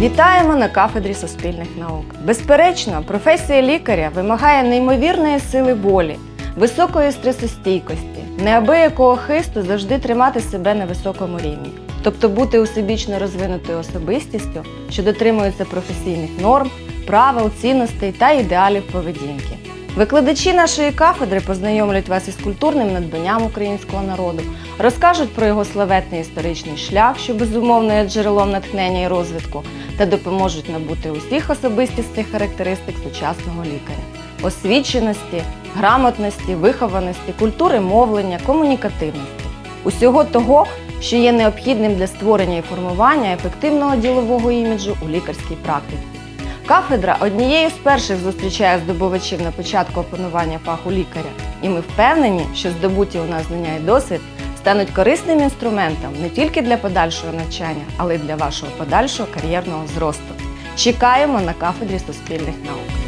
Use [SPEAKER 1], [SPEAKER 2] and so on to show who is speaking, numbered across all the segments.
[SPEAKER 1] Вітаємо на кафедрі суспільних наук. Безперечно, професія лікаря вимагає неймовірної сили волі, високої стресостійкості, неабиякого хисту завжди тримати себе на високому рівні, тобто бути усебічно розвинутою особистістю, що дотримується професійних норм, правил, цінностей та ідеалів поведінки. Викладачі нашої кафедри познайомлять вас із культурним надбанням українського народу, розкажуть про його славетний історичний шлях, що безумовно є джерелом натхнення і розвитку, та допоможуть набути усіх особистісних характеристик сучасного лікаря: освіченості, грамотності, вихованості, культури мовлення, комунікативності, усього того, що є необхідним для створення і формування ефективного ділового іміджу у лікарській практиці. Кафедра однією з перших зустрічає здобувачів на початку опанування фаху лікаря, і ми впевнені, що здобуті у нас знання і досвід стануть корисним інструментом не тільки для подальшого навчання, але й для вашого подальшого кар'єрного зросту. Чекаємо на кафедрі суспільних наук.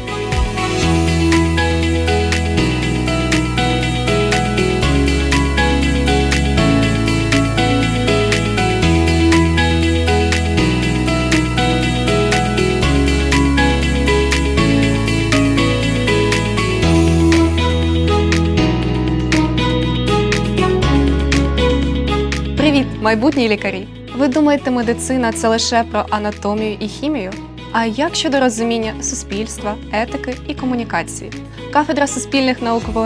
[SPEAKER 2] Майбутні лікарі! Ви думаєте, медицина це лише про анатомію і хімію? А як щодо розуміння суспільства, етики і комунікації? Кафедра суспільних наук в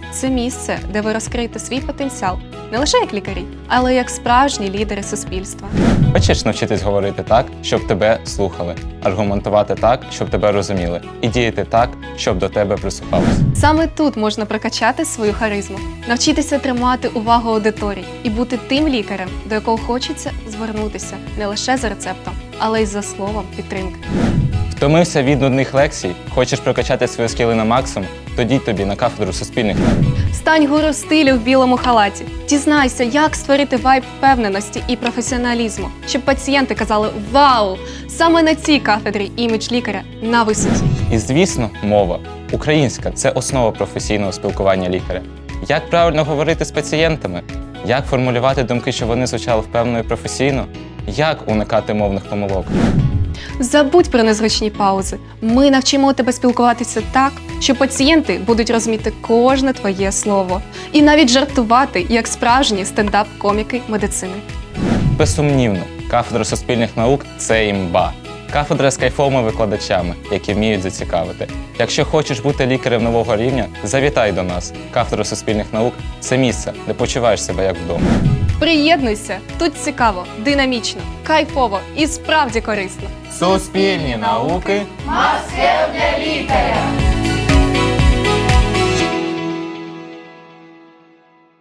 [SPEAKER 2] – це місце, де ви розкриєте свій потенціал не лише як лікарі, але й як справжні лідери суспільства.
[SPEAKER 3] Хочеш навчитись говорити так, щоб тебе слухали, аргументувати так, щоб тебе розуміли, і діяти так, щоб до тебе прислухались.
[SPEAKER 2] Саме тут можна прокачати свою харизму, навчитися тримати увагу аудиторії і бути тим лікарем, до якого хочеться звернутися не лише за рецептом, але й за словом підтримки.
[SPEAKER 3] Втомився від нудних лекцій, хочеш прокачати свої скіли на максимум, тоді тобі на кафедру суспільних наук.
[SPEAKER 2] Стань гуру стилю в білому халаті. Дізнайся, як створити вайб впевненості і професіоналізму, щоб пацієнти казали Вау! Саме на цій кафедрі імідж лікаря на висоті.
[SPEAKER 3] І звісно, мова. Українська це основа професійного спілкування лікаря. Як правильно говорити з пацієнтами, як формулювати думки, щоб вони звучали впевнено і професійно, як уникати мовних помилок.
[SPEAKER 2] Забудь про незручні паузи. Ми навчимо тебе спілкуватися так, що пацієнти будуть розуміти кожне твоє слово і навіть жартувати як справжні стендап-коміки медицини.
[SPEAKER 3] Безсумнівно, кафедра суспільних наук це імба. Кафедра з кайфовими викладачами, які вміють зацікавити. Якщо хочеш бути лікарем нового рівня, завітай до нас. Кафедра суспільних наук це місце, де почуваєш себе як вдома.
[SPEAKER 2] Приєднуйся! Тут цікаво, динамічно, кайфово і справді корисно.
[SPEAKER 3] Суспільні науки
[SPEAKER 4] Масхев для лікаря.